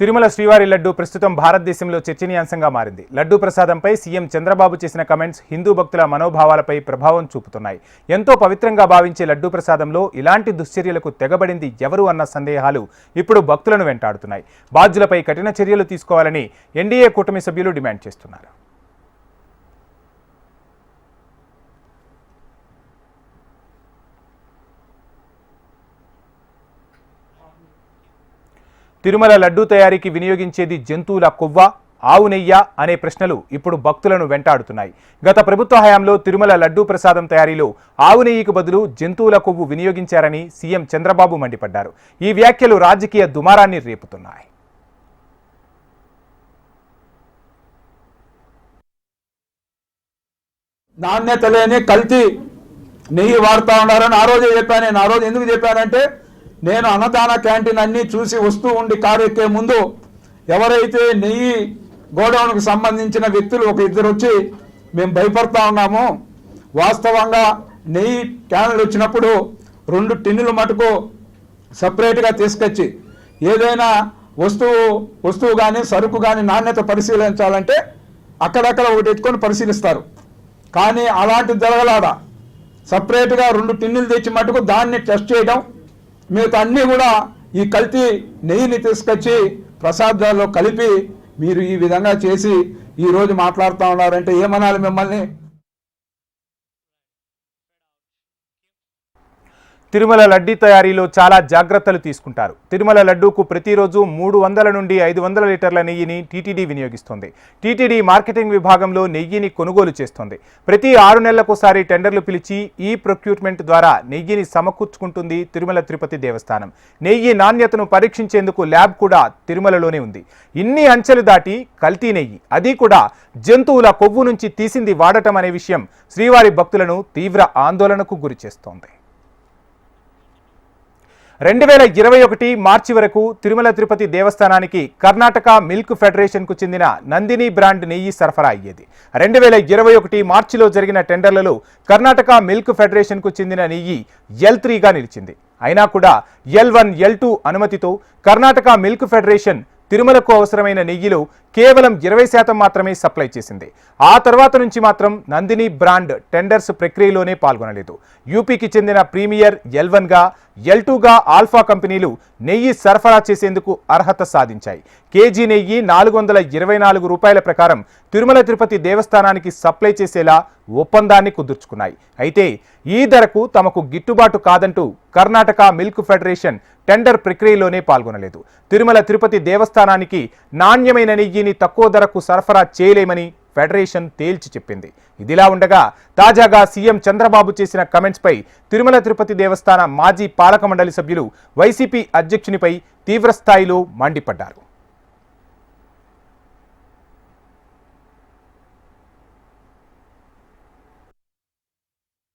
తిరుమల శ్రీవారి లడ్డు ప్రస్తుతం భారతదేశంలో చర్చనీయాంశంగా మారింది. లడ్డు ప్రసాదంపై సీఎం చంద్రబాబు చేసిన కమెంట్స్ హిందూ భక్తుల మనోభావాలపై ప్రభావం చూపుతున్నాయి. ఎంతో పవిత్రంగా భావించే లడ్డు ప్రసాదంలో ఇలాంటి దుశ్చర్యలకు తెగబడింది ఎవరు అన్న సందేహాలు ఇప్పుడు భక్తులను వెంటాడుతున్నాయి. బాధ్యులపై కఠిన చర్యలు తీసుకోవాలని ఎన్డీఏ కూటమి సభ్యులు డిమాండ్ చేస్తున్నారు. తిరుమల లడ్డూ తయారీకి వినియోగించేది జంతువుల కొవ్వ ఆవు నెయ్య అనే ప్రశ్నలు ఇప్పుడు భక్తులను వెంటాడుతున్నాయి. గత ప్రభుత్వ హయాంలో తిరుమల లడ్డూ ప్రసాదం తయారీలో ఆవు నెయ్యికి బదులు జంతువుల కొవ్వు వినియోగించారని సీఎం చంద్రబాబు మండిపడ్డారు. ఈ వ్యాఖ్యలు రాజకీయ దుమారాన్ని రేపుతున్నాయి. నాణ్యత లేని కల్తీ నెయ్యి వాడుతూ ఉన్నారని ఆ రోజే చెప్పాను నేను. ఆ రోజు ఎందుకు చెప్పానంటే నేను అన్నదాన క్యాంటీన్ అన్నీ చూసి వస్తూ ఉండి కారు ఎక్కే ముందు ఎవరైతే నెయ్యి గోడౌన్కు సంబంధించిన వ్యక్తులు ఒక ఇద్దరు వచ్చి మేము భయపడతా ఉన్నాము. వాస్తవంగా నెయ్యి క్యాన్లు వచ్చినప్పుడు రెండు టిన్నులు మటుకు సపరేట్గా తీసుకొచ్చి ఏదైనా వస్తువు వస్తువు కానీ సరుకు కానీ నాణ్యత పరిశీలించాలంటే అక్కడక్కడ ఒకటి ఎత్తుకొని పరిశీలిస్తారు. కానీ అలాంటిది జరగలాడా సపరేట్గా రెండు టిన్నులు తెచ్చి మటుకు దాన్ని టెస్ట్ చేయడం మిగతా అన్నీ కూడా ఈ కల్తీ నెయ్యిని తీసుకొచ్చి ప్రసాదాల్లో కలిపి మీరు ఈ విధంగా చేసి ఈరోజు మాట్లాడుతూ ఉన్నారంటే ఏమనాలి మిమ్మల్ని? తిరుమల లడ్డీ తయారీలో చాలా జాగ్రత్తలు తీసుకుంటారు. తిరుమల లడ్డూకు ప్రతిరోజు మూడు వందల నుండి ఐదు వందల లీటర్ల నెయ్యిని టీటీడీ వినియోగిస్తుంది. టీటీడీ మార్కెటింగ్ విభాగంలో నెయ్యిని కొనుగోలు చేస్తుంది. ప్రతి ఆరు నెలలకోసారి టెండర్లు పిలిచి ఈ ప్రొక్యూట్మెంట్ ద్వారా నెయ్యిని సమకూర్చుకుంటుంది తిరుమల తిరుపతి దేవస్థానం. నెయ్యి నాణ్యతను పరీక్షించేందుకు ల్యాబ్ కూడా తిరుమలలోనే ఉంది. ఇన్ని అంచెలు దాటి కల్తీ నెయ్యి అది కూడా జంతువుల కొవ్వు నుంచి తీసింది వాడటం అనే విషయం శ్రీవారి భక్తులను తీవ్ర ఆందోళనకు గురిచేస్తోంది. రెండు వేల ఇరవై ఒకటి మార్చి వరకు తిరుమల తిరుపతి దేవస్థానానికి కర్ణాటక మిల్క్ ఫెడరేషన్కు చెందిన నందిని బ్రాండ్ నెయ్యి సరఫరా అయ్యేది. రెండు వేల ఇరవై ఒకటి మార్చిలో జరిగిన టెండర్లలో కర్ణాటక మిల్క్ ఫెడరేషన్కు చెందిన నెయ్యి ఎల్ త్రీగా నిలిచింది. అయినా కూడా ఎల్ వన్ ఎల్ టూ అనుమతితో కర్ణాటక మిల్క్ ఫెడరేషన్ తిరుమలకు అవసరమైన నెయ్యిలో కేవలం ఇరవై శాతం మాత్రమే సప్లై చేసింది. ఆ తర్వాత నుంచి మాత్రం నందిని బ్రాండ్ టెండర్స్ ప్రక్రియలోనే పాల్గొనలేదు. యూపీకి చెందిన ప్రీమియర్ ఎల్ వన్గా ఎల్ టూగా ఆల్ఫా కంపెనీలు నెయ్యి సరఫరా చేసేందుకు అర్హత సాధించాయి. కేజీ నెయ్యి నాలుగు వందల ఇరవై నాలుగు రూపాయల ప్రకారం తిరుమల తిరుపతి దేవస్థానానికి సప్లై చేసేలా ఒప్పందాన్ని కుదుర్చుకున్నాయి. అయితే ఈ ధరకు తమకు గిట్టుబాటు కాదంటూ కర్ణాటక మిల్క్ ఫెడరేషన్ టెండర్ ప్రక్రియలోనే పాల్గొనలేదు. తిరుమల తిరుపతి దేవస్థానానికి నాణ్యమైన నెయ్యిని తక్కువ ధరకు సరఫరా చేయలేమని ఫెడరేషన్ తేల్చి చెప్పింది. ఇదిలా ఉండగా తాజాగా సీఎం చంద్రబాబు చేసిన కమెంట్స్పై తిరుమల తిరుపతి దేవస్థాన మాజీ పాలక మండలి సభ్యులు వైసీపీ అధ్యక్షునిపై తీవ్రస్థాయిలో మండిపడ్డారు.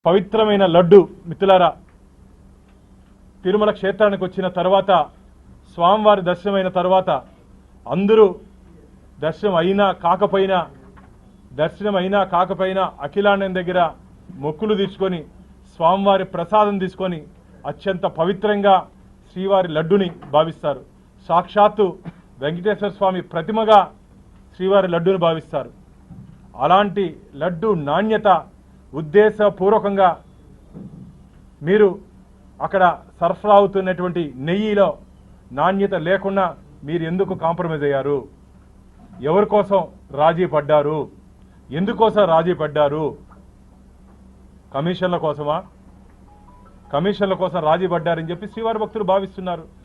పవిత్రమైన లడ్డు మిత్రులారా తిరుమల క్షేత్రానికి వచ్చిన తర్వాత స్వామివారి దర్శనమైన తర్వాత అందరూ దర్శనం అయినా కాకపోయినా దర్శనం అయినా కాకపోయినా అఖిలాండం దగ్గర మొక్కులు తీసుకొని స్వామివారి ప్రసాదం తీసుకొని అత్యంత పవిత్రంగా శ్రీవారి లడ్డుని భావిస్తారు. సాక్షాత్తు వెంకటేశ్వర స్వామి ప్రతిమగా శ్రీవారి లడ్డును భావిస్తారు. అలాంటి లడ్డు నాణ్యత ఉద్దేశపూర్వకంగా మీరు అక్కడ సరఫరా అవుతున్నటువంటి నెయ్యిలో నాణ్యత లేకుండా మీరు ఎందుకు కాంప్రమైజ్ అయ్యారు? ఎవరి కోసం రాజీ పడ్డారు? ఎందుకోసం రాజీ పడ్డారు? కమిషన్ల కోసమా? కమిషన్ల కోసం రాజీ పడ్డారని చెప్పి శ్రీవారి భక్తులు భావిస్తున్నారు.